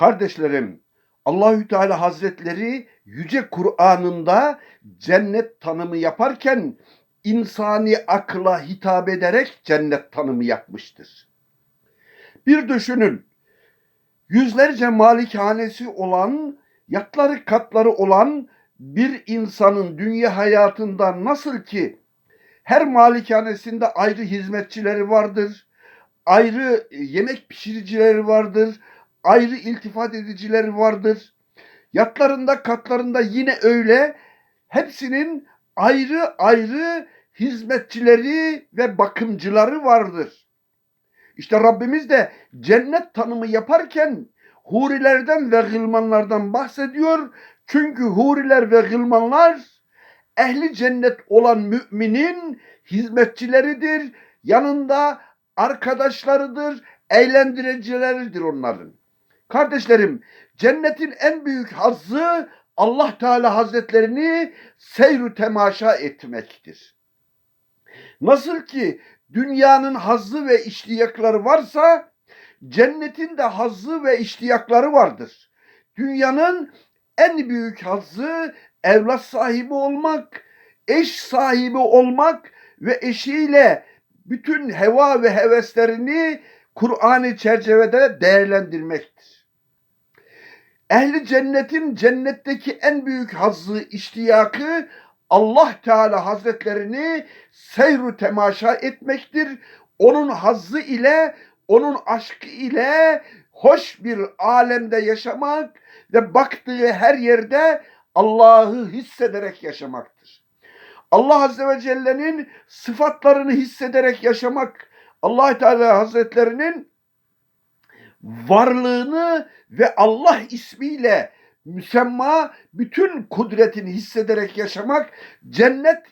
Kardeşlerim, Allahü Teala Hazretleri yüce Kur'an'ında cennet tanımı yaparken insani akla hitap ederek cennet tanımı yapmıştır. Bir düşünün. Yüzlerce malikanesi olan, yatları katları olan bir insanın dünya hayatında nasıl ki her malikanesinde ayrı hizmetçileri vardır, ayrı yemek pişiricileri vardır, ayrı iltifat edicileri vardır. Yatlarında, katlarında yine öyle. Hepsinin ayrı ayrı hizmetçileri ve bakımcıları vardır. İşte Rabbimiz de cennet tanımı yaparken hurilerden ve gılmanlardan bahsediyor. Çünkü huriler ve gılmanlar ehli cennet olan müminin hizmetçileridir. Yanında arkadaşlarıdır, eğlendiricileridir onların. Kardeşlerim, cennetin en büyük hazzı Allah Teala Hazretlerini seyru temaşa etmektir. Nasıl ki dünyanın hazzı ve iştiyakları varsa cennetin de hazzı ve iştiyakları vardır. Dünyanın en büyük hazzı evlat sahibi olmak, eş sahibi olmak ve eşiyle bütün heva ve heveslerini Kur'an-ı çerçevede değerlendirmektir. Ehli cennetin cennetteki en büyük hazzı, iştiyakı Allah Teala Hazretlerini seyru temaşa etmektir. Onun hazzı ile, onun aşkı ile hoş bir alemde yaşamak ve baktığı her yerde Allah'ı hissederek yaşamaktır. Allah Azze ve Celle'nin sıfatlarını hissederek yaşamak, Allah Teala Hazretlerinin varlığını ve Allah ismiyle müsemma bütün kudretini hissederek yaşamak cennet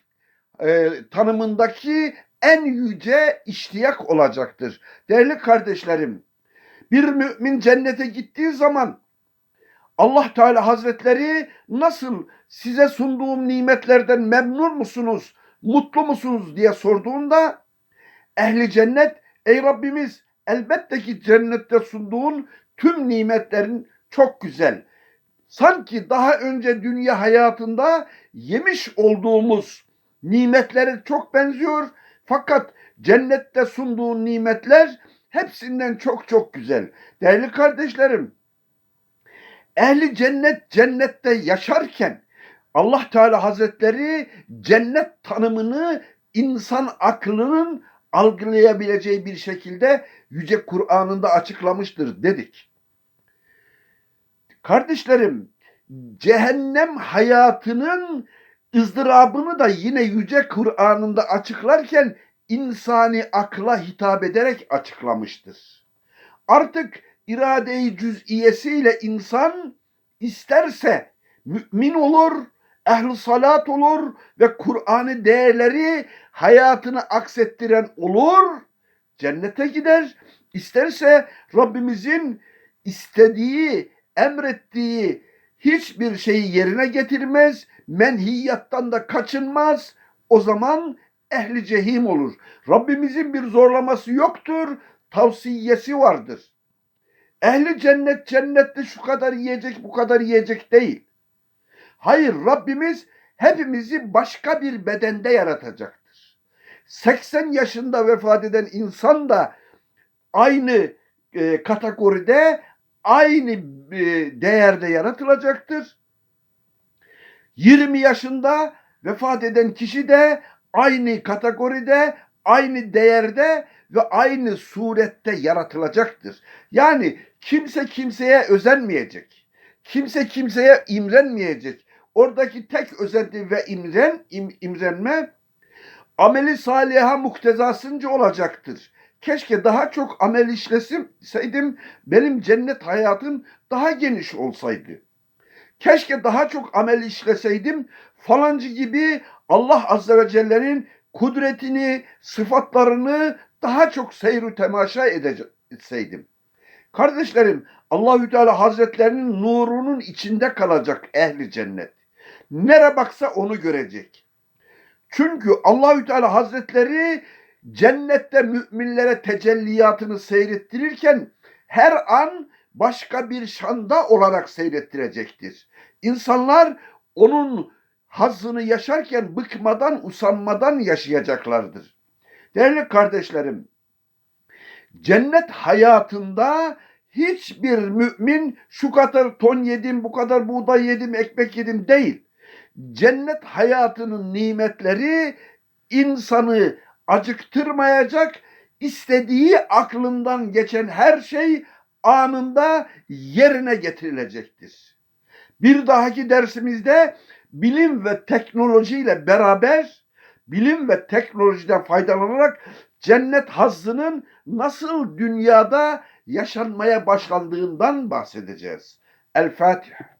e, tanımındaki en yüce iştiyak olacaktır. Değerli kardeşlerim, bir mümin cennete gittiği zaman Allah Teala Hazretleri nasıl size sunduğum nimetlerden memnun musunuz, mutlu musunuz diye sorduğunda ehli cennet ey Rabbimiz elbette ki cennette sunduğun tüm nimetlerin çok güzel. Sanki daha önce dünya hayatında yemiş olduğumuz nimetlere çok benziyor. Fakat cennette sunduğun nimetler hepsinden çok çok güzel. Değerli kardeşlerim, ehli cennet cennette yaşarken Allah Teala Hazretleri cennet tanımını insan aklının algılayabileceği bir şekilde Yüce Kur'an'ında açıklamıştır dedik. Kardeşlerim, cehennem hayatının ızdırabını da yine Yüce Kur'an'ında açıklarken insani akla hitap ederek açıklamıştır. Artık irade-i cüz'iyesiyle insan isterse mümin olur, ehl salat olur ve Kur'an'ı değerleri hayatını aksettiren olur, cennete gider. İsterse Rabbimizin istediği, emrettiği hiçbir şeyi yerine getirmez, menhiyattan da kaçınmaz. O zaman ehli cehim olur. Rabbimizin bir zorlaması yoktur, tavsiyesi vardır. Ehli cennet cennette şu kadar yiyecek, bu kadar yiyecek değil. Hayır Rabbimiz hepimizi başka bir bedende yaratacaktır. 80 yaşında vefat eden insan da aynı e, kategoride, aynı e, değerde yaratılacaktır. 20 yaşında vefat eden kişi de aynı kategoride, aynı değerde ve aynı surette yaratılacaktır. Yani kimse kimseye özenmeyecek. Kimse kimseye imrenmeyecek. Oradaki tek özenti ve imren, im, imrenme ameli saliha muktezasınca olacaktır. Keşke daha çok amel işleseydim, benim cennet hayatım daha geniş olsaydı. Keşke daha çok amel işleseydim, falancı gibi Allah Azze ve Celle'nin kudretini, sıfatlarını daha çok seyru temaşa etseydim. Kardeşlerim, Allahü Teala Hazretlerinin nurunun içinde kalacak ehli cennet. Nere baksa onu görecek. Çünkü Allahü Teala Hazretleri cennette müminlere tecelliyatını seyrettirirken her an başka bir şanda olarak seyrettirecektir. İnsanlar onun hazzını yaşarken bıkmadan, usanmadan yaşayacaklardır. Değerli kardeşlerim, cennet hayatında hiçbir mümin şu kadar ton yedim, bu kadar buğday yedim, ekmek yedim değil. Cennet hayatının nimetleri insanı acıktırmayacak, istediği aklından geçen her şey anında yerine getirilecektir. Bir dahaki dersimizde bilim ve teknolojiyle beraber bilim ve teknolojiden faydalanarak cennet hazzının nasıl dünyada yaşanmaya başlandığından bahsedeceğiz. El Fatiha.